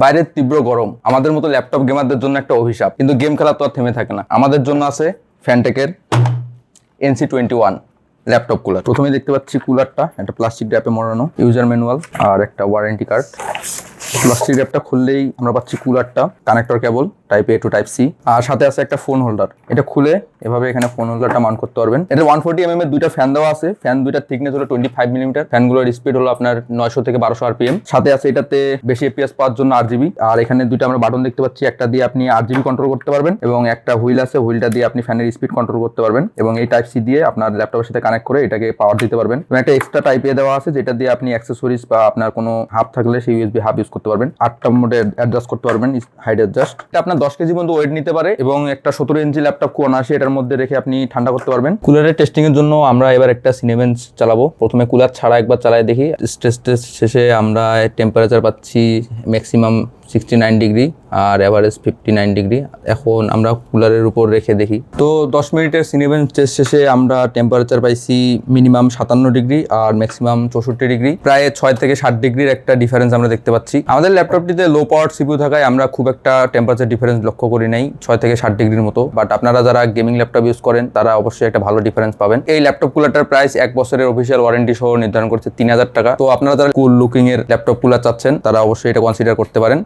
বাইরের তীব্র গরম। আমাদের মতো ল্যাপটপ গেমারদের জন্য একটা অভিশাপ। কিন্তু গেম খেলা তো আর থেমে থাকে না। আমাদের জন্য আছে ফ্যানটেকের NC twenty one laptop cooler প্রথমে দেখতে পাচ্ছি কুলারটা একটা প্লাস্টিক ড্যাপে মরানো ইউজার ম্যানুয়াল আর একটা ওয়ারেন্টি কার্ড প্লাস্টিক র্যাপটা খুললেই আমরা পাচ্ছি কুলারটা connector cable type A to type C আর সাথে আছে একটা ফোন হোল্ডার এটা খুলে এভাবে এখানে ফোন হোল্ডারটা মাউন্ট করতে পারবেন। এটা ওয়ান ফোর্টি এম এম এর দুইটা ফ্যান দেওয়া আছে। ফ্যান দুইটার থিকনেস হলো টোয়েন্টি ফাইভ মিলিমিটার ফ্যানগুলোর স্পিড হলো আপনার নয়শো থেকে বারোশো আরপিএম সাথে আছে এটাতে বেশি এপিএস পাওয়ার জন্য আর জিবি আর এখানে দুইটা আমরা বাটন দেখতে পাচ্ছি। একটা দিয়ে আপনি আর জিবি কন্ট্রোল করতে পারবেন এবং একটা হুইল আছে। হুইলটা দিয়ে আপনি ফ্যানের স্পিড কন্ট্রোল করতে পারবেন এবং এই টাইপ সি দিয়ে আপনার ল্যাপটপের সাথে কানেক্ট করে এটাকে পাওয়ার দিতে পারবেন। এবং একটা এক্সট্রা টাইপ এ দেওয়া আছে, যেটা দিয়ে আপনি অ্যাক্সেসরিজ বা আপনার কোনো হাব থাকলে সেই ইউএসবি হাব ইউজ করতে পারবেন। আটটা মোডে অ্যাডজাস্ট করতে পারবেন হাইট অ্যাডজাস্ট এটা আপনার দশ কেজি পর্যন্ত ওয়েট নিতে পারে এবং একটা সতেরো ইঞ্চি ল্যাপটপ আসে এটার মধ্যে রেখে আপনি ঠান্ডা করতে পারবেন। কুলারের টেস্টিং এর জন্য আমরা এবার একটা সিনেমেন্স চালাবো। প্রথমে কুলার ছাড়া একবার চালাই দেখি। স্ট্রেস টেস্ট শেষে আমরা টেম্পারেচার পাচ্ছি ম্যাক্সিমাম সিক্সটি নাইন ডিগ্রি আর অ্যাভারেজ ফিফটি নাইন ডিগ্রি এখন আমরা কুলারের উপর রেখে দেখি। তো দশ মিনিটের টেস্ট শেষে আমরা টেম্পারেচার পাইছি মিনিমাম সাতান্ন ডিগ্রি আর ম্যাক্সিমাম চৌষট্টি ডিগ্রি প্রায় ছয় থেকে ষাট ডিগ্রির একটা ডিফারেন্স আমরা দেখতে পাচ্ছি। আমাদের ল্যাপটপটিতে লো পাওয়ার সিপিউ থাকায় আমরা খুব একটা টেম্পারেচার ডিফারেন্স লক্ষ্য করি নাই, ছয় থেকে ষাট ডিগ্রির মতো। বাট আপনারা যারা গেমিং ল্যাপটপ ইউজ করেন, তারা অবশ্যই একটা ভালো ডিফারেন্স পাবেন। এই ল্যাপটপ কুলারটার প্রাইস এক বছরের অফিসিয়াল ওয়ারেন্টি সহ নির্ধারণ করছে তিন হাজার টাকা। তো আপনারা যারা কুল লুকিং এর ল্যাপটপ কুলার চাচ্ছেন, তারা অবশ্যই এটা কনসিডার করতে পারেন।